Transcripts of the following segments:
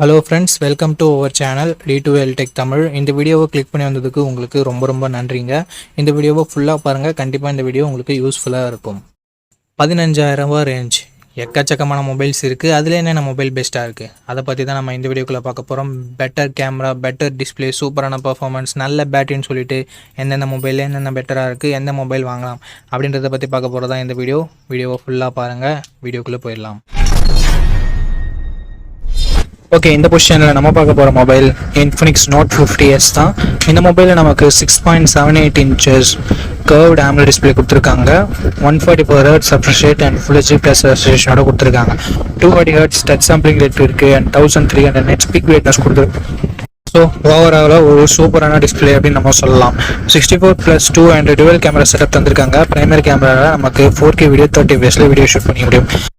Hello friends welcome to our channel T two L tech Tamil இந்த வீடியோவை click பண்ணி வந்ததுக்கு உங்களுக்கு ரொம்ப ரொம்ப நன்றிங்க. இந்த வீடியோவை ஃபுல்லாக பாருங்கள் கண்டிப்பாக இந்த வீடியோ உங்களுக்கு யூஸ்ஃபுல்லாக இருக்கும். பதினஞ்சாயிரம் ரூபா ரேஞ்ச் எக்கச்சக்கமான மொபைல்ஸ் இருக்குது அதில் என்னென்ன மொபைல் பெஸ்ட்டாக இருக்குது அதை பற்றி தான் நம்ம இந்த வீடியோக்குள்ளே பார்க்க போகிறோம் பெட்டர் கேமரா பெட்டர் டிஸ்ப்ளே சூப்பரான பர்ஃபார்மன்ஸ் நல்ல பேட்டரின்னு சொல்லிட்டு எந்தெந்த மொபைல் என்னென்ன பெட்டராக இருக்குது எந்த மொபைல் வாங்கலாம் அப்படின்றத பற்றி பார்க்க போகிறதா இந்த வீடியோ வீடியோவை ஃபுல்லாக பாருங்கள் வீடியோக்குள்ளே போயிடலாம். ஓகே இந்த பொசிஷனில் நம்ம பார்க்க போகிற mobile Infinix note fifty S தான். இந்த மொபைலில் நமக்கு six point seven eight inches curve AMOLED display கொடுத்துருக்காங்க. One forty four hertz refresh rate and full HD plus ரெஸ்ட்ரேஷனோட கொடுத்துருக்காங்க. Two forty hertz touch sampling rate இருக்குது and thousand three hundred nit peak brightness கொடுத்துருக்கு so ஓவராலாக ஒரு சூப்பரான display அப்படின்னு நம்ம சொல்லலாம். Sixty four plus two and dual camera setup தந்திருக்காங்க பிரைமரி கேமராவில் நமக்கு ஃபோர் கே வீடியோ தேர்ட்டி பேஸில் வீடியோ ஷூட் பண்ணிக்க முடியும்.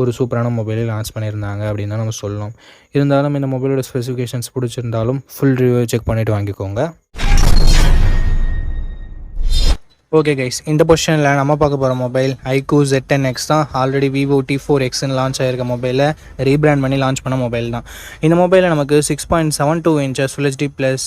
ஒரு சூப்பரான மொபைலை லான்ச் பண்ணியிருந்தாங்க அப்படின்னு தான் நம்ம சொல்லணும். இருந்தாலும் இந்த மொபைலோட ஸ்பெசிஃபிகேஷன்ஸ் பிடிச்சிருந்தாலும் ஃபுல் ரிவ்யூ செக் பண்ணிவிட்டு வாங்கிக்கோங்க. ஓகே கைஸ் இந்த பொசிஷனில் நம்ம பார்க்க போகிற mobile iQOO Z ten X தான். ஆல்ரெடி விவோ டி ஃபோர் எக்ஸ்னு லான்ச் ஆகிருக்க மொபைலில் ரீபிராண்ட் பண்ணி லான்ச் பண்ண மொபைல் தான். இந்த மொபைலில் நமக்கு six point seven two inches full HD plus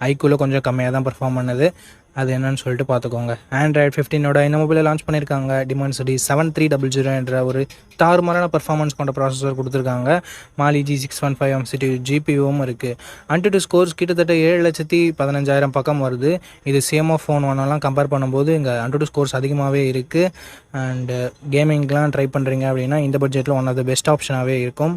ஐக்குள்ளே கொஞ்சம் கம்மியாக தான் பர்ஃபார்ம் பண்ணுது. அது என்னன்னு சொல்லிட்டு பார்த்துக்கோங்க ஆண்ட்ராய்ட் ஃபிஃப்டீனோட இந்த மொபைலில் லான்ச் பண்ணியிருக்காங்க Dimensity seven three double zero என்ற ஒரு தாறுமாறான பர்ஃபார்மன்ஸ் கொண்ட ப்ராசஸர் கொடுத்துருக்காங்க. Mali G six one five city ஜிபியூவும் இருக்குது அன்டு ஸ்கோர்ஸ் கிட்டத்தட்ட ஏழு லட்சத்தி பதினஞ்சாயிரம் பக்கம் வருது. இது சேமோ ஃபோன் ஒன்றெல்லாம் கம்பேர் பண்ணும்போது இங்கே அன்டு ஸ்கோர்ஸ் அதிகமாகவே இருக்குது அண்டு uh, கேமிங்லாம் ட்ரை பண்ணுறீங்க அப்படின்னா இந்த பட்ஜெட்டில் ஒன் ஆஃப் த பெஸ்ட் ஆப்ஷனாகவே இருக்கும்.